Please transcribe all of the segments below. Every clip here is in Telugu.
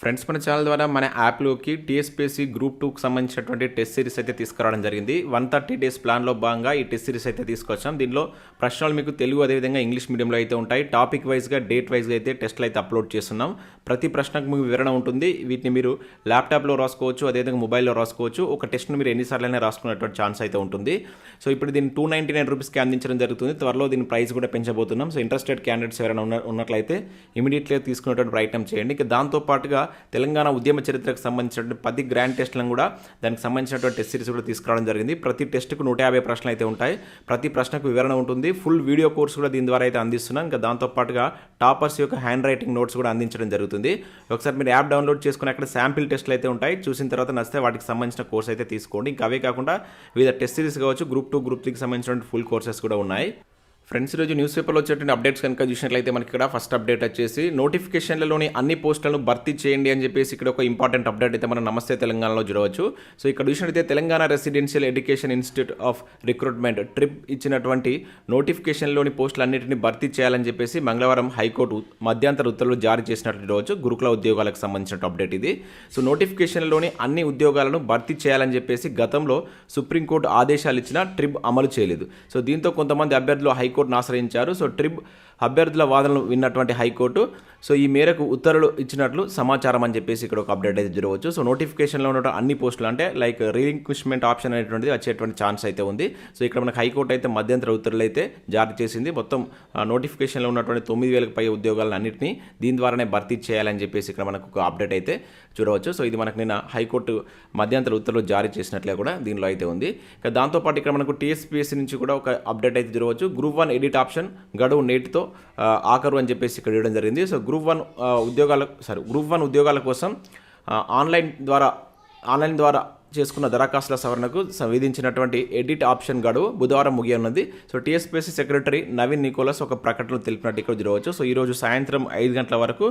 ఫ్రెండ్స్ మన ఛానల్ ద్వారా మన యాప్లోకి టీఎస్పీఎస్సీ గ్రూప్ టూకి సంబంధించినటువంటి టెస్ట్ సిరీస్ అయితే తీసుకురావడం జరిగింది. వన్ థర్టీ డేస్ ప్లాన్లో భాగంగా ఈ టెస్ట్ సిరీస్ అయితే తీసుకొచ్చాం. దీనిలో ప్రశ్నలు మీకు తెలుగు అదేవిధంగా ఇంగ్లీష్ మీడియంలో అయితే ఉంటాయి. టాపిక్ వైజ్గా డేట్ వైజ్గా అయితే టెస్ట్లు అయితే అప్లోడ్ చేస్తున్నాం. ప్రతి ప్రశ్నకు మీకు వివరణ ఉంటుంది. వీటిని మీరు ల్యాప్టాప్లో రాసుకోవచ్చు అదేవిధంగా మొబైల్లో రాసుకోవచ్చు. ఒక టెస్ట్ను మీరు ఎన్నిసార్లైనా రాసుకునేటువంటి ఛాన్స్ అయితే ఉంటుంది. సో ఇప్పుడు దీన్ని టూ నైంటీ నైన్ రూపీస్కి అందించడం జరుగుతుంది. త్వరలో దీని ప్రైస్ కూడా పెంచబోతున్నాం. సో ఇంట్రెస్టెడ్ క్యాండిడేట్స్ ఎవరైనా ఉన్న ఉన్నట్లయితే ఇమీడియట్లీ తీసుకునేటువంటి ప్రయత్నం చేయండి. ఇక దాంతో పాటుగా తెలంగాణ ఉద్యమ చరిత్రకు సంబంధించిన పది గ్రాండ్ టెస్ట్లను కూడా దానికి సంబంధించినటువంటి టెస్ట్ సిరీస్ కూడా తీసుకురావడం జరిగింది. ప్రతి టెస్ట్కు నూట యాభై ప్రశ్నలు అయితే ఉంటాయి. ప్రతి ప్రశ్నకు వివరణ ఉంటుంది. ఫుల్ వీడియో కోర్స్ కూడా దీని ద్వారా అయితే అందిస్తున్నాం. ఇంకా దాంతోపాటుగా టాపర్స్ యొక్క హ్యాండ్ రైటింగ్ నోట్స్ కూడా అందించడం జరుగుతుంది. ఒకసారి మీరు యాప్ డౌన్లోడ్ చేసుకుని అక్కడ శాంపిల్ టెస్ట్లు అయితే ఉంటాయి. చూసిన తర్వాత నచ్చితే వాటికి సంబంధించిన కోర్స్ అయితే తీసుకోండి. ఇంకా అవే కాకుండా వివిధ టెస్ట్ సిరీస్ కావచ్చు గ్రూప్ టూ గ్రూప్ త్రీకి సంబంధించిన ఫుల్ కోర్సెస్ కూడా ఉన్నాయి. ఫ్రెండ్స్ ఈరోజు న్యూస్ పేపర్లో వచ్చేటువంటి అప్డేట్స్ కనుక చూసినట్లయితే మనకి ఇక్కడ ఫస్ట్ అప్డేట్ వచ్చేసి నోటిఫికేషన్లలోని అన్ని పోస్టులను భర్తీ చేయండి అని చెప్పేసి ఇక్కడ ఒక ఇంపార్టెంట్ అప్డేట్ అయితే మనం నమస్తే తెలంగాణలో చూడవచ్చు. సో ఇక్కడ చూసినట్లయితే Telangana residential education institute of recruitment trip ఇచ్చినటువంటి నోటిఫికేషన్లోని పోస్టులన్నింటినీ భర్తీ చేయాలని చెప్పేసి మంగళవారం హైకోర్టు మధ్యంతర ఉత్తర్వులు జారీ చేసినట్లు చూడవచ్చు. గురుకుల ఉద్యోగాలకు సంబంధించిన అప్డేట్ ఇది. సో నోటిఫికేషన్లోని అన్ని ఉద్యోగాలను భర్తీ చేయాలని చెప్పేసి గతంలో సుప్రీంకోర్టు ఆదేశాలు ఇచ్చినా ట్రిప్ అమలు చేయలేదు. సో దీంతో కొంతమంది అభ్యర్థులు హైకోర్టు హైకోర్టును ఆశ్రయించారు. సో ట్రిప్ అభ్యర్థుల వాదనలు విన్నటువంటి హైకోర్టు సో ఈ మేరకు ఉత్తర్వులు ఇచ్చినట్లు సమాచారం అని చెప్పేసి ఇక్కడ ఒక అప్డేట్ అయితే జరగవచ్చు. సో నోటిఫికేషన్లో ఉన్న అన్ని పోస్టులు అంటే లైక్ రీలింక్విష్మెంట్ ఆప్షన్ అనేటువంటిది వచ్చేటువంటి ఛాన్స్ అయితే ఉంది. సో ఇక్కడ మనకు హైకోర్టు అయితే మధ్యంతర ఉత్తర్వులు అయితే జారీ చేసింది. మొత్తం నోటిఫికేషన్లో ఉన్నటువంటి తొమ్మిది వేలకు పై ఉద్యోగాలను అన్నింటినీ దీని ద్వారానే భర్తీ చేయాలని చెప్పేసి ఇక్కడ మనకు ఒక అప్డేట్ అయితే చూడవచ్చు. సో ఇది మనకు నిన్న హైకోర్టు మధ్యంతర ఉత్తర్వులు జారీ చేసినట్లే కూడా దీనిలో అయితే ఉంది. ఇక దాంతోపాటు ఇక్కడ మనకు టీఎస్పీఎస్సీ నుంచి కూడా ఒక అప్డేట్ అయితే చూడవచ్చు గ్రూప్ వన్ ఎడిట్ ఆప్షన్ గడువు నేటితో ఆఖరు అని చెప్పేసి ఇక్కడ ఇవ్వడం జరిగింది. సో గ్రూప్ వన్ ఉద్యోగాల సారీ గ్రూప్ వన్ ఉద్యోగాల కోసం ఆన్లైన్ ద్వారా ఆన్లైన్ ద్వారా చేసుకున్న దరఖాస్తుల సవరణకు విధించినటువంటి ఎడిట్ ఆప్షన్ గడువు బుధవారం ముగియనున్నది so TSPC secretary Naveen Nicolas ఒక ప్రకటనలో తెలిపినట్టు ఇక్కడ చూడవచ్చు సో ఈరోజు సాయంత్రం ఐదు గంటల వరకు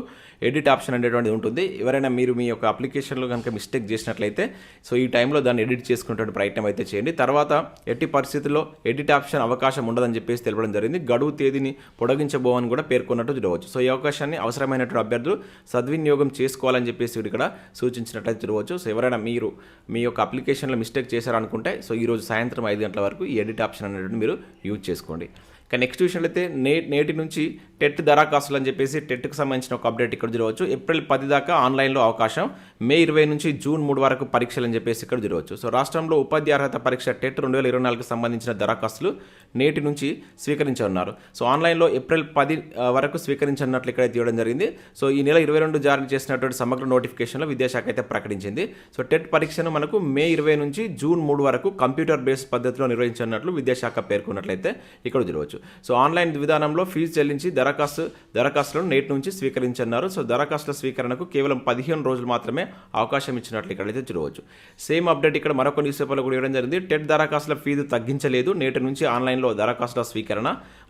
ఎడిట్ ఆప్షన్ అనేటువంటిది ఉంటుంది. ఎవరైనా మీరు మీ యొక్క అప్లికేషన్లో కనుక మిస్టేక్ చేసినట్లయితే సో ఈ టైంలో దాన్ని ఎడిట్ చేసుకునేటువంటి ప్రయత్నం అయితే చేయండి. తర్వాత ఎట్టి పరిస్థితుల్లో ఎడిట్ ఆప్షన్ అవకాశం ఉండదని చెప్పేసి తెలపడం జరిగింది. గడువు తేదీని పొడగించబోవని కూడా పేర్కొన్నట్టు చూడవచ్చు సో ఈ అవకాశాన్ని అవసరమైనటువంటి అభ్యర్థులు సద్వినియోగం చేసుకోవాలని చెప్పేసి ఇక్కడ సూచించినట్లయితే చూడవచ్చు సో ఎవరైనా మీరు మీ యొక్క అప్లికేషన్లో మిస్టేక్ చేశారనుకుంటే సో ఈరోజు సాయంత్రం ఐదు గంటల వరకు ఈ ఎడిట్ ఆప్షన్ అనేటువంటి మీరు యూజ్ చేసుకోండి. కానీ నెక్స్ట్ చూసినట్లయితే నే నేటి నుంచి టెట్ దరఖాస్తులు అని చెప్పేసి టెట్కి సంబంధించిన ఒక అప్డేట్ ఇక్కడ చూడవచ్చు ఏప్రిల్ పది దాకా ఆన్లైన్లో అవకాశం మే ఇరవై నుంచి జూన్ మూడు వరకు పరీక్షలు అని చెప్పేసి ఇక్కడ చూడవచ్చు సో రాష్ట్రంలో ఉపాధి అర్హత పరీక్ష టెట్ రెండు వేల ఇరవై నాలుగుకి సంబంధించిన దరఖాస్తులు నేటి నుంచి స్వీకరించనున్నారు. సో ఆన్లైన్లో ఏప్రిల్ పది వరకు స్వీకరించనున్నట్లు ఇక్కడ తీయడం జరిగింది. సో ఈ నెల ఇరవై రెండు జారీ చేసినటువంటి సమగ్ర నోటిఫికేషన్లో విద్యాశాఖ అయితే ప్రకటించింది. సో టెట్ పరీక్షను మనకు మే ఇరవై నుంచి జూన్ మూడు వరకు కంప్యూటర్ బేస్డ్ పద్ధతిలో నిర్వహించనున్నట్లు విద్యాశాఖ పేర్కొన్నట్లయితే ఇక్కడ చూడవచ్చు సో ఆన్లైన్ విధానంలో ఫీజు చెల్లించి దరఖాస్తు దరఖాస్తులను నేటి నుంచి స్వీకరించన్నారు. సో దరఖాస్తుల స్వీకరణకు కేవలం పదిహేను రోజులు మాత్రమే అవకాశం ఇచ్చినట్లు ఇక్కడైతే చూడవచ్చు. సేమ్ అప్డేట్ ఇక్కడ మరొక న్యూస్ పేపర్లో కూడా ఇవ్వడం జరిగింది. టెట్ దరఖాస్తుల ఫీజు తగ్గించలేదు. నేటి నుంచి ఆన్లైన్లో దరఖాస్తుల స్వీకరణ.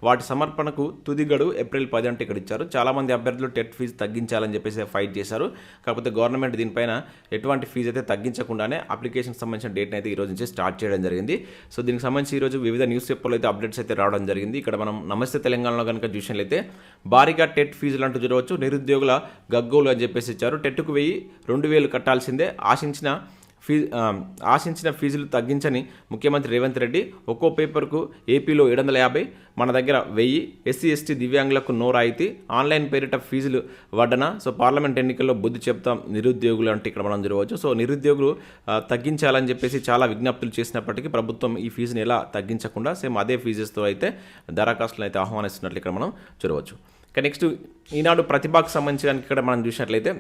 వాటి సమర్పణకు తుది గడువు ఏప్రిల్ పది అంటే ఇక్కడ ఇచ్చారు. చాలామంది అభ్యర్థులు టెట్ ఫీజు తగ్గించాలని చెప్పేసి ఫైట్ చేశారు. కాకపోతే గవర్నమెంట్ దీనిపైన ఎటువంటి ఫీజు అయితే తగ్గించకుండానే అప్లికేషన్ సంబంధించిన డేట్ని అయితే ఈ రోజు నుంచి స్టార్ట్ చేయడం జరిగింది. సో దీనికి సంబంధించి ఈ రోజు వివిధ న్యూస్ పేపర్లు అయితే అప్డేట్స్ అయితే రావడం జరిగింది. ఇక్కడ మనం నమస్తే తెలంగాణలో కనుక చూసినట్లయితే భారీగా టెట్ ఫీజులు అంటూ చూడవచ్చు నిరుద్యోగుల గగ్గోలు అని చెప్పేసి ఇచ్చారు. టెట్కు వెయ్యి రెండు వేలు కట్టాల్సిందే ఆశించిన ఫీజు ఆశించిన ఫీజులు తగ్గించని ముఖ్యమంత్రి రేవంత్ రెడ్డి ఒక్కో పేపర్కు ఏపీలో ఏడు వందల యాభై మన దగ్గర వెయ్యి. ఎస్సీ ఎస్టీ దివ్యాంగులకు నో రాయితీ. ఆన్లైన్ పేరిట ఫీజులు వడ్డన? సో పార్లమెంట్ ఎన్నికల్లో బుద్ధి చెప్తాం నిరుద్యోగులు అంటే ఇక్కడ మనం చూడవచ్చు సో నిరుద్యోగులు తగ్గించాలని చెప్పేసి చాలా విజ్ఞప్తులు చేసినప్పటికీ ప్రభుత్వం ఈ ఫీజుని ఎలా తగ్గించకుండా సేమ్ అదే ఫీజెస్తో అయితే దరఖాస్తులు అయితే ఆహ్వానిస్తున్నట్లు ఇక్కడ మనం చూడవచ్చు. ఇక నెక్స్ట్ ఈనాడు ప్రతిభకు సంబంధించి ఇక్కడ మనం చూసినట్లయితే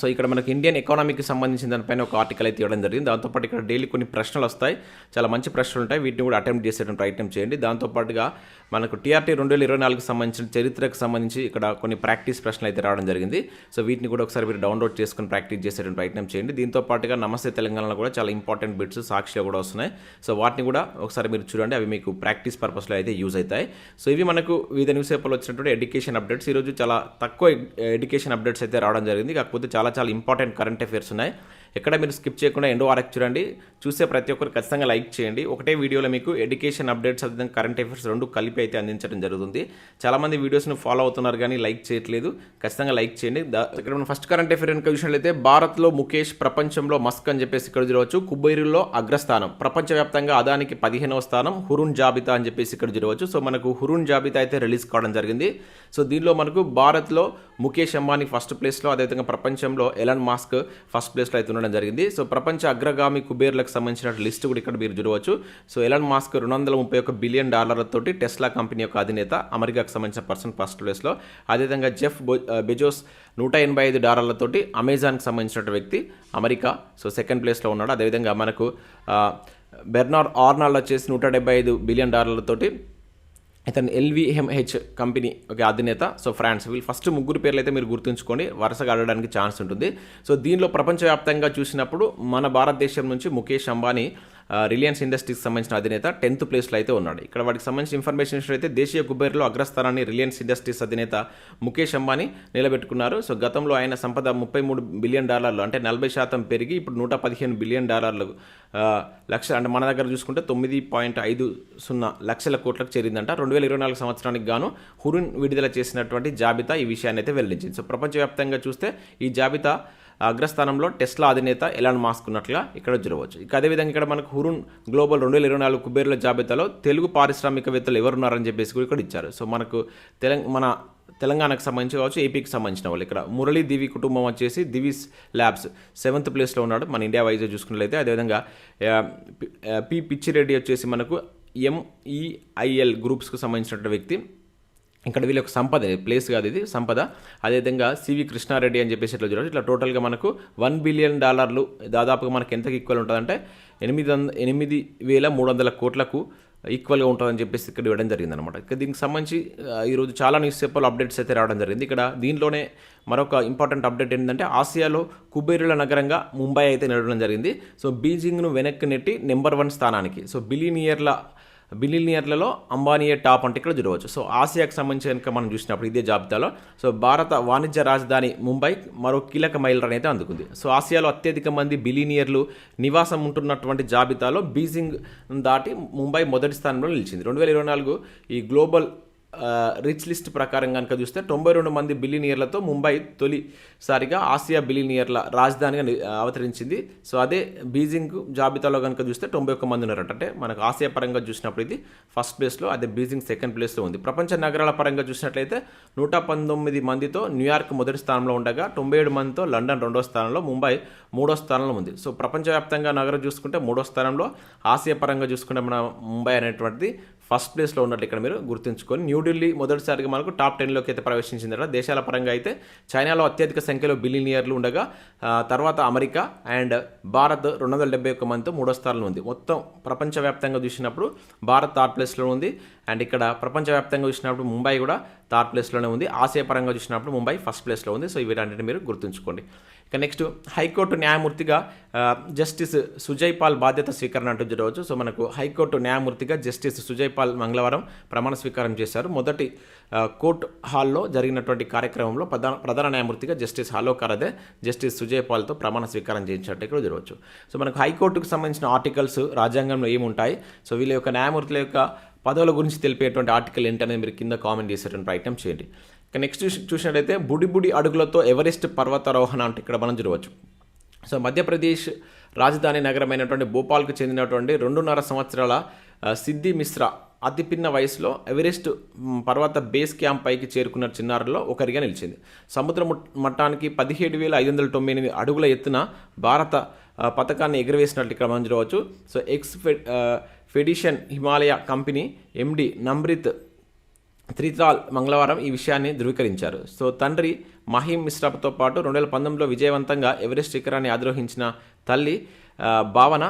సో ఇక్కడ మనకి ఇండియన్ ఎకానమీకి సంబంధించిన దానిపైన ఒక ఆర్టికల్ అయితే ఇవ్వడం జరిగింది. దాంతోపాటు ఇక్కడ డైలీ కొన్ని ప్రశ్నలు వస్తాయి. చాలా మంచి ప్రశ్నలు ఉంటాయి. వీటిని కూడా అటెంప్ట్ చేసేటువంటి ప్రయత్నం చేయండి. దాంతోపాటుగా మనకు టీఆర్టీ రెండు వేల ఇరవై నాలుగుకి సంబంధించిన చరిత్రకు సంబంధించి ఇక్కడ కొన్ని ప్రాక్టీస్ ప్రశ్నలు అయితే రావడం జరిగింది. సో వీటిని కూడా ఒకసారి మీరు డౌన్లోడ్ చేసుకుని ప్రాక్టీస్ చేసేటువంటి ప్రయత్నం చేయండి. దీంతో పాటుగా నమస్తే తెలంగాణలో కూడా చాలా ఇంపార్టెంట్ బిట్స్ సాక్షిలో కూడా వస్తున్నాయి. సో వాటిని కూడా ఒకసారి మీరు చూడండి. అవి మీకు ప్రాక్టీస్ పర్పస్లో అయితే యూజ్ అవుతాయి. సో ఇవి మనకు వివిధ న్యూస్ పేపర్లో వచ్చినటువంటి ఎడ్యుకేషన్ అప్డేట్స్ ఈరోజు చాలా తక్కువ ఎడ్యుకేషన్ అప్డేట్స్ అయితే రావడం జరిగింది. కాకపోతే చాలా చాలా చాలా ఇంపార్టెంట్ కరెంట్ అఫైర్స్ ఉన్నాయి. ఎక్కడ మీరు స్కిప్ చేయకుండా ఎండో వరకు చూడండి. చూసే ప్రతి ఒక్కరు ఖచ్చితంగా లైక్ చేయండి. ఒకటే వీడియోలో మీకు ఎడ్యుకేషన్ అప్డేట్స్ అదేవిధంగా కరెంట్ అఫైర్స్ రెండు కలిపి అయితే అందించడం జరుగుతుంది. చాలామంది వీడియోస్ని ఫాలో అవుతున్నారు కానీ లైక్ చేయట్లేదు. ఖచ్చితంగా లైక్ చేయండి. ఇక్కడ మనం ఫస్ట్ కరెంట్ అఫైర్ కనుక చూసినట్లయితే భారత్లో ముఖేష్ ప్రపంచంలో మస్క్ అని చెప్పేసి ఇక్కడ చూడవచ్చు. కుబైరులో అగ్రస్థానం ప్రపంచవ్యాప్తంగా అదానికి పదిహేనవ స్థానం హురున్ జాబితా అని చెప్పేసి ఇక్కడ చూడవచ్చు. సో మనకు హురున్ జాబితా అయితే రిలీజ్ కావడం జరిగింది. సో దీనిలో మనకు భారత్లో ముఖేష్ అంబానీ ఫస్ట్ ప్లేస్లో అదేవిధంగా ప్రపంచంలో ఎలన్ మాస్క్ ఫస్ట్ ప్లేస్లో అయితే ఉండడం జరిగింది. సో ప్రపంచ అగ్రగామి కుబేర్లకు సంబంధించిన లిస్ట్ కూడా ఇక్కడ మీరు చూడవచ్చు. సో ఎలాన్ మాస్క్ రెండు వందల ముప్పై ఒక బిలియన్ డాలర్లతోటి టెస్లా కంపెనీ యొక్క అధినేత అమెరికాకు సంబంధించిన పర్సన్ ఫస్ట్ ప్లేస్లో. అదేవిధంగా జెఫ్ బెజోస్ uh, నూట ఎనభై ఐదు డాలర్లతోటి అమెజాన్కి సంబంధించిన వ్యక్తి అమెరికా. సో సెకండ్ ప్లేస్లో ఉన్నాడు. అదేవిధంగా మనకు uh, బెర్నార్ ఆర్నాల్డ్ వచ్చేసి నూట డెబ్బై ఐదు బిలియన్ డాలర్లతోటి ఇతను ఎల్విఎంహెచ్ కంపెనీ ఒక అధినేత. సో ఫ్రాన్స్ వీళ్ళు ఫస్ట్ ముగ్గురు పేర్లు అయితే మీరు గుర్తుంచుకోండి. వరుసగా ఆడడానికి ఛాన్స్ ఉంటుంది. సో దీనిలో ప్రపంచవ్యాప్తంగా చూసినప్పుడు మన భారతదేశం నుంచి ముఖేష్ అంబానీ రిలయన్స్ ఇండస్ట్రీకి సంబంధించిన అధినేత టెన్త్ ప్లేస్లో అయితే ఉన్నాడు. ఇక్కడ వాటికి సంబంధించిన ఇన్ఫర్మేషన్ అయితే దేశీయ కుబేర్లో అగ్రస్థానాన్ని రిలయన్స్ ఇండస్ట్రీస్ అధినేత ముఖేష్ అంబానీ నిలబెట్టుకున్నారు. సో గతంలో ఆయన సంపద ముప్పై మూడు బిలియన్ డాలర్లు అంటే నలభై శాతం పెరిగి ఇప్పుడు నూట పదిహేను బిలియన్ డాలర్లు లక్ష అంటే మన దగ్గర చూసుకుంటే తొమ్మిది పాయింట్ ఐదు సున్నా లక్షల కోట్లకు చేరిందంట. రెండు వేల ఇరవై నాలుగు సంవత్సరానికి గాను హురున్ విడుదల చేసినటువంటి జాబితా ఈ విషయాన్ని అయితే వెల్లడించింది. సో ప్రపంచవ్యాప్తంగా చూస్తే ఈ జాబితా అగ్రస్థానంలో టెస్లా అధినేత ఎలాన్ మాస్క్ ఉన్నట్లుగా ఇక్కడ చూడవచ్చు. ఇక అదేవిధంగా ఇక్కడ మనకు హురున్ గ్లోబల్ రెండు వేల ఇరవై నాలుగు కుబేరుల జాబితాలో తెలుగు పారిశ్రామికవేత్తలు ఎవరున్నారని చెప్పేసి కూడా ఇక్కడ ఇచ్చారు. సో మనకు తెలంగాణ మన తెలంగాణకు సంబంధించి కావచ్చు ఏపీకి సంబంధించిన వాళ్ళు. ఇక్కడ మురళీ దివి కుటుంబం వచ్చేసి దివిస్ ల్యాబ్స్ సెవెంత్ ప్లేస్లో ఉన్నాడు. మన ఇండియా వైజ్ చూసుకున్నట్లయితే అదేవిధంగా పి- పి పిచ్చిరెడ్డి వచ్చేసి మనకు ఎంఈఐఎల్ గ్రూప్స్కు సంబంధించిన వ్యక్తి. ఇక్కడ వీళ్ళకి సంపద ప్లేస్ కాదు ఇది సంపద. అదేవిధంగా సివి కృష్ణారెడ్డి అని చెప్పేసి ఇట్లా చూడవచ్చు ఇట్లా టోటల్గా మనకు వన్ బిలియన్ డాలర్లు దాదాపుగా మనకి ఎంతకి ఈక్వల్ ఉంటుందంటే ఎనిమిది వంద ఎనిమిది వేల మూడు వందల కోట్లకు ఈక్వల్గా ఉంటుందని చెప్పేసి ఇక్కడ ఇవ్వడం జరిగింది అనమాట ఇక దీనికి సంబంధించి ఈరోజు చాలా న్యూస్ పేపర్లు అప్డేట్స్ అయితే రావడం జరిగింది. ఇక్కడ దీనిలోనే మరొక ఇంపార్టెంట్ అప్డేట్ ఏంటంటే ఆసియాలో కుబేరుల నగరంగా ముంబై అయితే నిలవడం జరిగింది. సో బీజింగ్ను వెనక్కి నెట్టి నెంబర్ వన్ స్థానానికి. సో బిలియనియర్ల బిలినియర్లలో అంబానీయే టాప్ అంటే ఇక్కడ చూడవచ్చు. సో ఆసియాకు సంబంధించి కనుక మనం చూసినప్పుడు ఇదే జాబితాలో సో భారత వాణిజ్య రాజధాని ముంబై మరో కీలక మైలురాయి అయితే అందుకుంది. సో ఆసియాలో అత్యధిక మంది బిలినియర్లు నివాసం ఉంటున్నటువంటి జాబితాలో బీజింగ్ దాటి ముంబై మొదటి స్థానంలో నిలిచింది. రెండు వేల ఇరవై నాలుగు ఈ గ్లోబల్ రిచ్ లిస్ట్ ప్రకారం కనుక చూస్తే తొంభై రెండు మంది బిలినియర్లతో ముంబై తొలిసారిగా ఆసియా బిలినియర్ల రాజధానిగా అవతరించింది. సో అదే బీజింగ్ జాబితాలో కనుక చూస్తే తొంభై ఒక్క మంది ఉన్నారట. అంటే మనకు ఆసియా పరంగా చూసినప్పుడు ఇది ఫస్ట్ ప్లేస్లో అదే బీజింగ్ సెకండ్ ప్లేస్లో ఉంది. ప్రపంచ నగరాల పరంగా చూసినట్లయితే నూట పంతొమ్మిది మందితో న్యూయార్క్ మొదటి స్థానంలో ఉండగా తొంభై ఏడు మందితో లండన్ రెండో స్థానంలో ముంబై మూడో స్థానంలో ఉంది. సో ప్రపంచవ్యాప్తంగా నగరం చూసుకుంటే మూడో స్థానంలో ఆసియా పరంగా చూసుకుంటే మన ముంబై అనేటువంటిది ఫస్ట్ ప్లేస్లో ఉన్నట్లు ఇక్కడ మీరు గుర్తుంచుకొని న్యూఢిల్లీ మొదటిసారిగా మనకు టాప్ టెన్లోకి అయితే ప్రవేశించిందట. దేశాల పరంగా అయితే చైనాలో అత్యధిక సంఖ్యలో బిలినియర్లు ఉండగా తర్వాత అమెరికా అండ్ భారత్ రెండు వందల డెబ్బై ఒక్క మందితో మూడో స్థానంలో ఉంది. మొత్తం ప్రపంచవ్యాప్తంగా చూసినప్పుడు భారత్ థర్డ్ ప్లేస్లో ఉంది. అండ్ ఇక్కడ ప్రపంచవ్యాప్తంగా చూసినప్పుడు ముంబై కూడా థర్డ్ ప్లేస్లోనే ఉంది. ఆసియా పరంగా చూసినప్పుడు ముంబై ఫస్ట్ ప్లేస్లో ఉంది. సో వీటన్నిటిని మీరు గుర్తుంచుకోండి. ఇక నెక్స్ట్ హైకోర్టు న్యాయమూర్తిగా జస్టిస్ సుజయ్ పాల్ బాధ్యత స్వీకరణ అంటూ జరగవచ్చు. సో మనకు హైకోర్టు న్యాయమూర్తిగా జస్టిస్ సుజయ్ పాల్ మంగళవారం ప్రమాణ స్వీకారం చేశారు. మొదటి కోర్ట్ కోర్టు హాల్లో జరిగినటువంటి కార్యక్రమంలో ప్రధాన ప్రధాన న్యాయమూర్తిగా జస్టిస్ హాలోకర్ అదే జస్టిస్ సుజయ్ పాల్తో ప్రమాణ స్వీకారం చేయించినట్టు ఇక్కడ చూడవచ్చు సో మనకు హైకోర్టుకు సంబంధించిన ఆర్టికల్స్ రాజ్యాంగంలో ఏముంటాయి? సో వీళ్ళ యొక్క న్యాయమూర్తుల యొక్క పదవుల గురించి తెలిపేటువంటి ఆర్టికల్ ఏంటనేది మీరు కింద కామెంట్ చేసేటువంటి ప్రయత్నం చేయండి. ఇక నెక్స్ట్ చూసినట్లయితే బుడిబుడి బుడి బుడి అడుగులతో ఎవరెస్ట్ పర్వతారోహణ అంటే ఇక్కడ మనం చూడవచ్చు. సో మధ్యప్రదేశ్ రాజధాని నగరమైనటువంటి భోపాల్కు చెందినటువంటి రెండున్నర సంవత్సరాల సిద్ధి మిశ్రా అతి పిన్న వయసులో ఎవరెస్ట్ పర్వత బేస్ క్యాంప్ పైకి చేరుకున్న చిన్నారుల్లో ఒకరిగా నిలిచింది. సముద్ర మట్టానికి పదిహేడు వేల ఐదు వందల తొంభై ఎనిమిది అడుగుల ఎత్తున భారత పథకాన్ని ఎగురవేసినట్లు ఇక్కడ మనం చూడవచ్చు. So expedition Himalaya company MD Namrit Trital మంగళవారం ఈ విషయాన్ని ధృవీకరించారు. సో తండ్రి మహీం మిశ్రాతో పాటు రెండు వేల పంతొమ్మిదిలో విజయవంతంగా ఎవరెస్ట్ శిఖరాన్ని అధిరోహించిన తల్లి భావన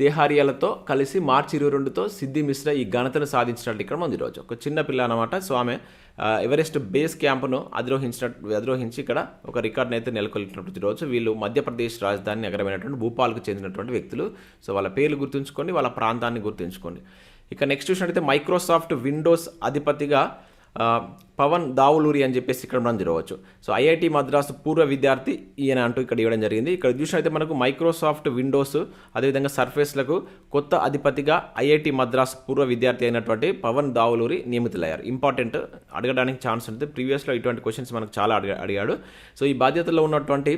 దేహార్యాలతో కలిసి మార్చి ఇరవై రెండుతో సిద్ధి మిశ్రా ఈ ఘనతను సాధించినట్టు ఇక్కడ ఉంది ఈరోజు. ఒక చిన్న పిల్ల అనమాట సో ఆమె ఎవరెస్ట్ బేస్ క్యాంపును అధిరోహించినట్టు అధిరోహించి ఇక్కడ ఒక రికార్డును అయితే నెలకొల్పినటువంటి రోజు. వీళ్ళు మధ్యప్రదేశ్ రాజధాని నగరమైనటువంటి భూపాల్కు చెందినటువంటి వ్యక్తులు. సో వాళ్ళ పేర్లు గుర్తుంచుకోండి వాళ్ళ ప్రాంతాన్ని గుర్తుంచుకోండి. ఇక నెక్స్ట్ చూసినట్టయితే మైక్రోసాఫ్ట్ విండోస్ అధిపతిగా పవన్ దావులూరి అని చెప్పేసి ఇక్కడ మనం చూడవచ్చు సో ఐఐటి మద్రాసు పూర్వ విద్యార్థి ఈయన అంటూ ఇక్కడ ఇవ్వడం జరిగింది. ఇక్కడ చూసినట్లయితే మనకు మైక్రోసాఫ్ట్ విండోస్ అదేవిధంగా సర్ఫేస్లకు కొత్త అధిపతిగా ఐఐటి మద్రాస్ పూర్వ విద్యార్థి అయినటువంటి పవన్ దావులూరి నియమితులయ్యారు. ఇంపార్టెంట్ అడగడానికి ఛాన్స్ ఉంటుంది. ప్రీవియస్లో ఇటువంటి క్వశ్చన్స్ మనకు చాలా అడిగా అడిగాడు. సో ఈ బాధ్యతలో ఉన్నటువంటి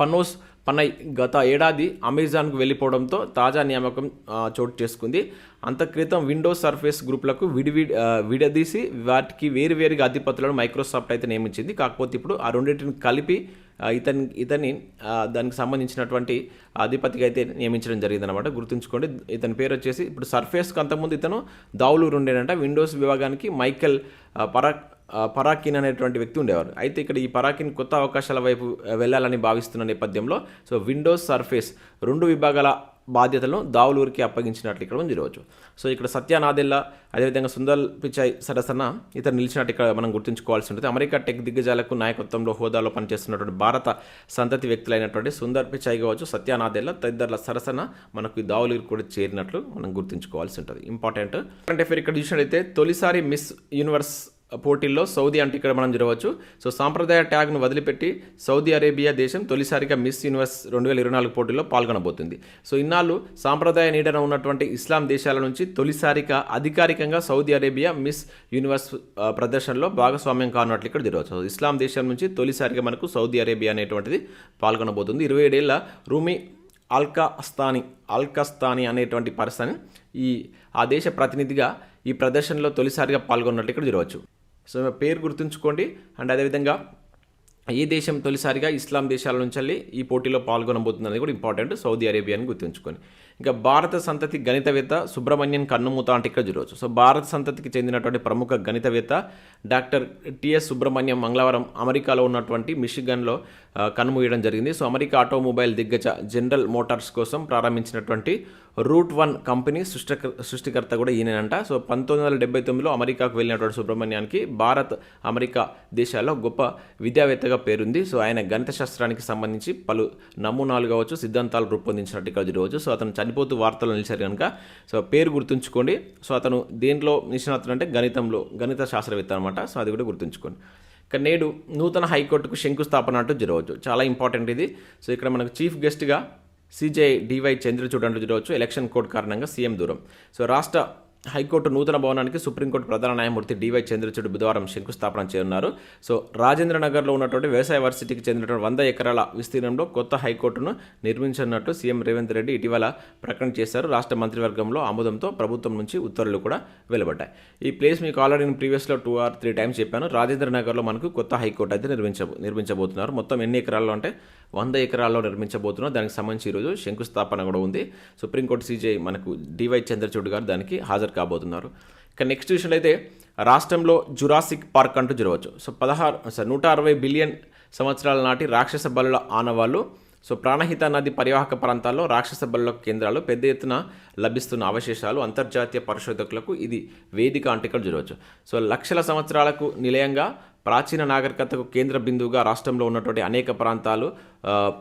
పన్నోస్ పన్నై గత ఏడాది అమెజాన్కు వెళ్ళిపోవడంతో తాజా నియామకం చోటు చేసుకుంది. అంత క్రితం విండోస్ సర్ఫేస్ గ్రూప్లకు విడివి విడదీసి వాటికి వేరువేరుగా అధిపతులను మైక్రోసాఫ్ట్ అయితే నియమించింది. కాకపోతే ఇప్పుడు ఆ రెండింటిని కలిపి ఇతని ఇతని దానికి సంబంధించినటువంటి అధిపతిగా అయితే నియమించడం జరిగిందనమాట గుర్తుంచుకోండి ఇతని పేరు వచ్చేసి ఇప్పుడు సర్ఫేస్కి అంతకుముందు ఇతను దావులూరు ఉండేనంట విండోస్ విభాగానికి మైకెల్ ఆ, పరాక్ పరాకిన్ అనేటువంటి వ్యక్తి ఉండేవారు. అయితే ఇక్కడ ఈ పరాకిన్ కొత్త అవకాశాల వైపు వెళ్ళాలని భావిస్తున్న నేపథ్యంలో సో విండోస్ సర్ఫేస్ రెండు విభాగాల బాధ్యతలను దావులూరికి అప్పగించినట్లు ఇక్కడ మనం చూడవచ్చు. సో ఇక్కడ సత్యానాదెల్లా అదేవిధంగా సుందర్ పిచాయ్ సరసన ఇతను నిలిచినట్టు ఇక్కడ మనం గుర్తుంచుకోవాల్సి ఉంటుంది. అమెరికా టెక్ దిగ్గజాలకు నాయకత్వంలో హోదాలో పనిచేస్తున్నటువంటి భారత సంతతి వ్యక్తులైనటువంటి సుందర్ పిచాయ్ కావచ్చు సత్యానాదెల్లా తదితరుల సరసన మనకు ఈ దావులూరికి కూడా చేరినట్లు మనం గుర్తుంచుకోవాల్సి ఉంటుంది. ఇంపార్టెంట్. అంటే ఇక్కడ చూసినట్టయితే తొలిసారి మిస్ యూనివర్స్ పోటీల్లో సౌదీ అంటే ఇక్కడ మనం చూడవచ్చు. సో సాంప్రదాయ ట్యాగ్ను వదిలిపెట్టి సౌదీ అరేబియా దేశం తొలిసారిగా మిస్ యూనివర్స్ రెండు వేల ఇరవై నాలుగు పోటీల్లో పాల్గొనబోతుంది. సో ఇన్నాళ్ళు సాంప్రదాయ నీడన ఉన్నటువంటి ఇస్లాం దేశాల నుంచి తొలిసారిగా అధికారికంగా సౌదీ అరేబియా మిస్ యూనివర్స్ ప్రదర్శనలో భాగస్వామ్యం కానున్నట్లు ఇక్కడ చూడవచ్చు సో ఇస్లాం దేశం నుంచి తొలిసారిగా మనకు సౌదీ అరేబియా అనేటువంటిది పాల్గొనబోతుంది. ఇరవై ఏడేళ్ళ రూమి అల్కాస్తాని అల్కస్తాని అనేటువంటి పర్సన్ ఈ ఆ దేశ ప్రతినిధిగా ఈ ప్రదర్శనలో తొలిసారిగా పాల్గొన్నట్లు ఇక్కడ చూడవచ్చు సో పేరు గుర్తుంచుకోండి. అండ్ అదేవిధంగా ఏ దేశం తొలిసారిగా ఇస్లాం దేశాల నుంచి వెళ్ళి ఈ పోటీలో పాల్గొనబోతుందని కూడా ఇంపార్టెంట్ సౌదీ అరేబియాని గుర్తుంచుకొని ఇంకా భారత సంతతి గణితవేత్త సుబ్రహ్మణ్యన్ కన్నుమూత అంటే ఇక్కడ చూడవచ్చు. సో భారత సంతతికి చెందినటువంటి ప్రముఖ గణితవేత్త డాక్టర్ టిఎస్ సుబ్రహ్మణ్యం మంగళవారం అమెరికాలో ఉన్నటువంటి మిషిగన్లో కన్నుమూయడం జరిగింది. సో అమెరికా ఆటోమొబైల్ దిగ్గజ జనరల్ మోటార్స్ కోసం ప్రారంభించినటువంటి రూట్ వన్ కంపెనీ సృష్టిక సృష్టికర్త కూడా ఈయనంట సో పంతొమ్మిది వందల డెబ్బై తొమ్మిదిలో అమెరికాకు వెళ్ళినటువంటి సుబ్రహ్మణ్యానికి భారత్ అమెరికా దేశాల్లో గొప్ప విద్యావేత్తగా పేరుంది. సో ఆయన గణిత శాస్త్రానికి సంబంధించి పలు నమూనాలు కావచ్చు సిద్ధాంతాలు రూపొందించినట్టు ఇక్కడ చూడవచ్చు. సో అతను చనిపోతూ వార్తలు నిలిచారు కనుక. సో పేరు గుర్తుంచుకోండి. సో అతను దేంట్లో నిష్ణాతుడు అంటే గణితంలో గణిత శాస్త్రవేత్త అనమాట సో అది కూడా గుర్తుంచుకోండి. ఇక నేడు నూతన హైకోర్టుకు శంకుస్థాపన అంటూ జరగవచ్చు. చాలా ఇంపార్టెంట్ ఇది. సో ఇక్కడ మనకు చీఫ్ గెస్ట్గా సిజే డివై చంద్రచూడ్ అంటూ జరగవచ్చు. ఎలక్షన్ కోడ్ కారణంగా సీఎం దూరం. సో రాష్ట్ర హైకోర్టు నూతన భవనానికి సుప్రీంకోర్టు ప్రధాన న్యాయమూర్తి డివై చంద్రచూడ్ బుధవారం శంకుస్థాపన చేయనున్నారు. సో రాజేంద్ర నగర్లో ఉన్నటువంటి వ్యవసాయ వర్సిటీకి చెందినటువంటి వంద ఎకరాల విస్తీర్ణంలో కొత్త హైకోర్టును నిర్మించనున్నట్టు సీఎం రేవంత్ రెడ్డి ఇటీవల ప్రకటన చేశారు. రాష్ట్ర మంత్రివర్గంలో ఆమోదంతో ప్రభుత్వం నుంచి ఉత్తర్వులు కూడా వెలువడ్డాయి. ఈ ప్లేస్ మీకు ఆల్రెడీ నేను ప్రీవియస్లో టూ ఆర్ త్రీ టైమ్స్ చెప్పాను. రాజేంద్ర నగర్లో మనకు కొత్త హైకోర్టు అయితే నిర్మించ నిర్మించబోతున్నారు. మొత్తం ఎన్ని ఎకరాల్లో అంటే వంద ఎకరాల్లో నిర్మించబోతున్నారు. దానికి సంబంధించి ఈరోజు శంకుస్థాపన కూడా ఉంది. సుప్రీంకోర్టు సీజే మనకు డివై చంద్రచూడ్ గారు దానికి హాజరు కాబోతున్నారు. ఇక నెక్స్ట్ చూసినట్లయితే రాష్ట్రంలో జురాసిక్ పార్క్ అంటూ జరగవచ్చు. సో పదహారు సార్ నూట అరవై బిలియన్ సంవత్సరాల నాటి రాక్షస బలుల ఆనవాళ్ళు సో ప్రాణహిత నది పరివాహక ప్రాంతాల్లో రాక్షస బలుల కేంద్రాలు పెద్ద ఎత్తున లభిస్తున్న అవశేషాలు అంతర్జాతీయ పరిశోధకులకు ఇది వేదిక అంటే ఇక్కడ చూడవచ్చు సో లక్షల సంవత్సరాలకు నిలయంగా ప్రాచీన నాగరికతకు కేంద్ర బిందువుగా రాష్ట్రంలో ఉన్నటువంటి అనేక ప్రాంతాలు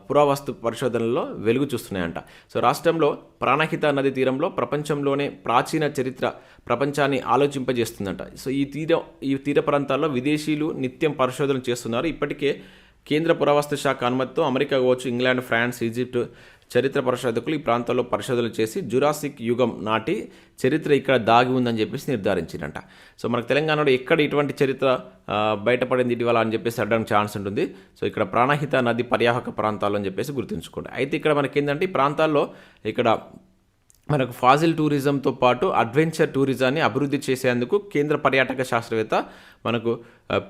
పురావస్తు పరిశోధనలో వెలుగు చూస్తున్నాయంట. సో రాష్ట్రంలో ప్రాణహిత నది తీరంలో ప్రపంచంలోనే ప్రాచీన చరిత్ర ప్రపంచాన్ని ఆలోచింపజేస్తుందంట. సో ఈ తీర ఈ తీర ప్రాంతాల్లో విదేశీయులు నిత్యం పరిశోధన చేస్తున్నారు. ఇప్పటికే కేంద్ర పురావస్తు శాఖ అనుమతితో అమెరికా కావచ్చు ఇంగ్లాండ్ ఫ్రాన్స్ ఈజిప్ట్ చరిత్ర పరిశోధకులు ఈ ప్రాంతంలో పరిశోధనలు చేసి జురాసిక్ యుగం నాటి చరిత్ర ఇక్కడ దాగి ఉందని చెప్పేసి నిర్ధారించిందంట సో మనకు తెలంగాణలో ఎక్కడ ఇటువంటి చరిత్ర బయటపడింది ఇటీవల అని చెప్పేసి అడ్డానికి ఛాన్స్ ఉంటుంది. సో ఇక్కడ ప్రాణహిత నది పర్యాహక ప్రాంతాలు అని చెప్పేసి గుర్తుంచుకోండి. అయితే ఇక్కడ మనకి ఏంటంటే ఈ ప్రాంతాల్లో ఇక్కడ మనకు ఫాజిల్ టూరిజంతో పాటు అడ్వెంచర్ టూరిజాన్ని అభివృద్ధి చేసేందుకు కేంద్ర పర్యాటక శాస్త్రవేత్త మనకు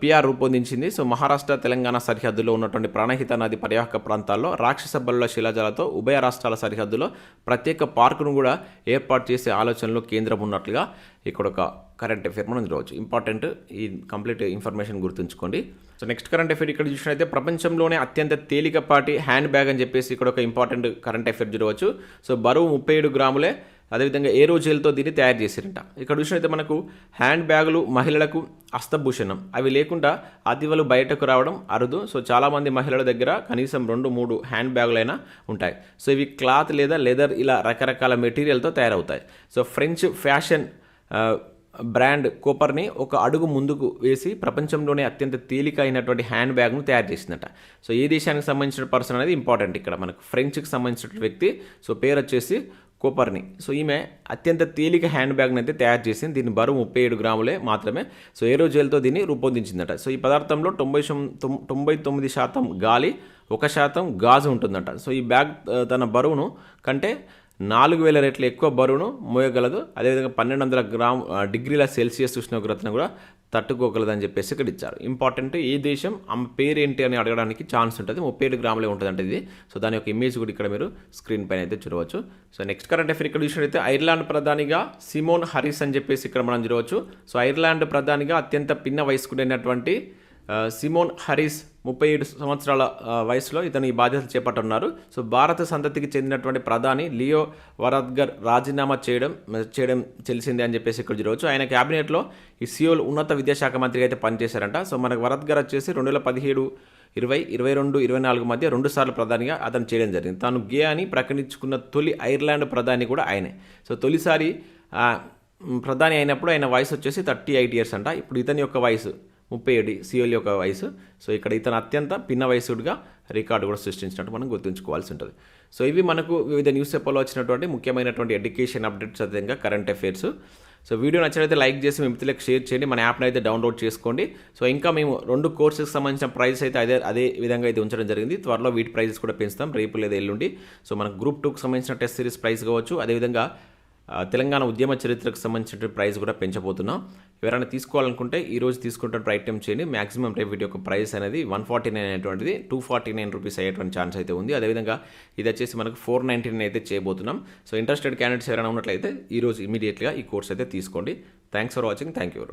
పిఆర్ రూపొందించింది. సో మహారాష్ట్ర తెలంగాణ సరిహద్దులో ఉన్నటువంటి ప్రాణహిత నది పర్యాహక ప్రాంతాల్లో రాక్షస బలుల శిలాజాలతో ఉభయ రాష్ట్రాల సరిహద్దులో ప్రత్యేక పార్కును కూడా ఏర్పాటు చేసే ఆలోచనలో కేంద్రం ఉన్నట్లుగా ఇక్కడ ఒక కరెంట్ అఫేర్ మనం చూడవచ్చు. ఇంపార్టెంట్ ఈ కంప్లీట్ ఇన్ఫర్మేషన్ గుర్తుంచుకోండి. సో నెక్స్ట్ కరెంట్ అఫేర్ ఇక్కడ చూసినట్లయితే ప్రపంచంలోనే అత్యంత తేలికపాటి హ్యాండ్ బ్యాగ్ అని చెప్పేసి ఇక్కడ ఒక ఇంపార్టెంట్ కరెంట్ అఫేర్ చూడవచ్చు. సో బరువు ముప్పై ఏడు గ్రాములే అదేవిధంగా ఏరో జెల్తో దీన్ని తయారు చేశారంట. ఇక్కడ చూసినైతే మనకు హ్యాండ్ బ్యాగులు మహిళలకు హస్తభూషణం అవి లేకుండా అతివలు బయటకు రావడం అరుదు. సో చాలామంది మహిళల దగ్గర కనీసం రెండు మూడు హ్యాండ్ బ్యాగులైనా ఉంటాయి. సో ఇవి క్లాత్ లేదా లెదర్ ఇలా రకరకాల మెటీరియల్తో తయారవుతాయి. So French fashion brand Coperni ఒక అడుగు ముందుకు వేసి ప్రపంచంలోనే అత్యంత తేలిక అయినటువంటి హ్యాండ్ బ్యాగ్ను తయారు చేసిందట. సో ఏ దేశానికి సంబంధించిన పర్సన్ అనేది ఇంపార్టెంట్ ఇక్కడ. మనకు ఫ్రెంచ్కి సంబంధించిన వ్యక్తి. సో పేరు వచ్చేసి కోపర్ని సో ఈమె అత్యంత తేలిక హ్యాండ్ బ్యాగ్ని అయితే తయారు చేసింది. దీని బరువు ముప్పై ఏడు గ్రాములే మాత్రమే. సో ఏరో జెల్తో దీన్ని రూపొందించిందట. సో ఈ పదార్థంలో తొంభై శం- తొంభై తొమ్మిది శాతం గాలి ఒక శాతం గాజు ఉంటుందట. సో ఈ బ్యాగ్ తన బరువును కంటే నాలుగు వేల రెట్లు ఎక్కువ బరువును మోయగలదు. అదేవిధంగా పన్నెండు వందల గ్రామ్ డిగ్రీల సెల్సియస్ ఉష్ణోగ్రతను కూడా తట్టుకోగలదు అని చెప్పేసి ఇక్కడ ఇచ్చారు. ఇంపార్టెంట్ ఏ దేశం ఆమె పేరేంటి అని అడగడానికి ఛాన్స్ ఉంటుంది. ముప్పై ఏడు గ్రాములే ఉంటుందంటే ఇది. సో దాని యొక్క ఇమేజ్ కూడా ఇక్కడ మీరు స్క్రీన్ పైన అయితే చూడవచ్చు. సో నెక్స్ట్ కరెంట్ అఫేర్ ఇక్కడ చూసినట్లయితే ఐర్లాండ్ ప్రధానిగా సిమోన్ హరీస్ అని చెప్పేసి ఇక్కడ మనం చూడవచ్చు. సో ఐర్లాండ్ ప్రధానిగా అత్యంత పిన్న వయస్కుడైనటువంటి సిమోన్ హరీస్ ముప్పై ఏడు సంవత్సరాల వయసులో ఇతను ఈ బాధ్యతలు చేపట్టున్నారు. సో భారత సంతతికి చెందినటువంటి ప్రధాని లియో వరద్గర్ రాజీనామా చేయడం చేయడం తెలిసిందే అని చెప్పేసి ఇక్కడ చూడవచ్చు. ఆయన క్యాబినెట్లో ఈ సియోల్ ఉన్నత విద్యాశాఖ మంత్రిగా అయితే పనిచేశారంట. సో మనకు వరద్గర్ వచ్చేసి రెండు వేల పదిహేడు ఇరవై ఇరవై రెండు ఇరవై నాలుగు మధ్య రెండు సార్లు ప్రధానిగా అతను చేయడం జరిగింది. తాను గే అని ప్రకటించుకున్న తొలి ఐర్లాండ్ ప్రధాని కూడా ఆయనే. సో తొలిసారి ప్రధాని అయినప్పుడు ఆయన వయసు వచ్చేసి థర్టీ ఎయిట్ ఇయర్స్ అంట. ఇప్పుడు ఇతని యొక్క వయసు ముప్పై ఏడు సియోల్ యొక్క వయసు. సో ఇక్కడ ఇతను అత్యంత పిన్న వయసుడిగా రికార్డు కూడా సృష్టించినట్టు మనం గుర్తుంచుకోవాల్సి ఉంటుంది. సో ఇవి మనకు వివిధ న్యూస్ పేపర్లో వచ్చినటువంటి ముఖ్యమైనటువంటి ఎడ్యుకేషన్ అప్డేట్స్ అదేవిధంగా కరెంట్ అఫైర్స్. సో వీడియో నచ్చినైతే లైక్ చేసి మీ మిత్రులకు షేర్ చేయండి. మన యాప్ని అయితే డౌన్లోడ్ చేసుకోండి. సో ఇంకా మేము రెండు కోర్సెస్కి సంబంధించిన ప్రైస్ అయితే అదే అదే విధంగా అయితే ఉంచడం జరిగింది. త్వరలో వీటి ప్రైజెస్ కూడా పెంచుతాం. రేపు లేదా ఎల్లుండి. సో మనకు గ్రూప్ టూకి సంబంధించిన టెస్ట్ సిరీస్ ప్రైస్ కావచ్చు. అదేవిధంగా తెలంగాణ ఉద్యమ చరిత్రకు సంబంధించిన ప్రైస్ కూడా పెంచబోతున్నాం. ఎవరైనా తీసుకోవాలనుకుంటే ఈరోజు రోజు తీసుకుంటే ప్రయత్నం చేయండి. మాక్సిమం రేపు వీటి యొక్క ప్రైస్ అనేది వన్ ఫార్టీ నైన్ అనేటువంటిది. టూ ఫార్టీ నైన్ రూపీస్ అయ్యేటువంటి ఛాన్స్ అయితే ఉంది. అదేవిధంగా ఇది వచ్చేసి మనకు ఫోర్ నైంటీ నైన్ అయితే చేయబోతున్నాం. సో ఇంట్రెస్టెడ్ క్యాండిడేట్స్ ఎవరైనా ఉన్నట్లయితే ఈరోజు ఇమీడియట్గా ఈ కోర్స్ అయితే తీసుకోండి. Thanks for watching thank you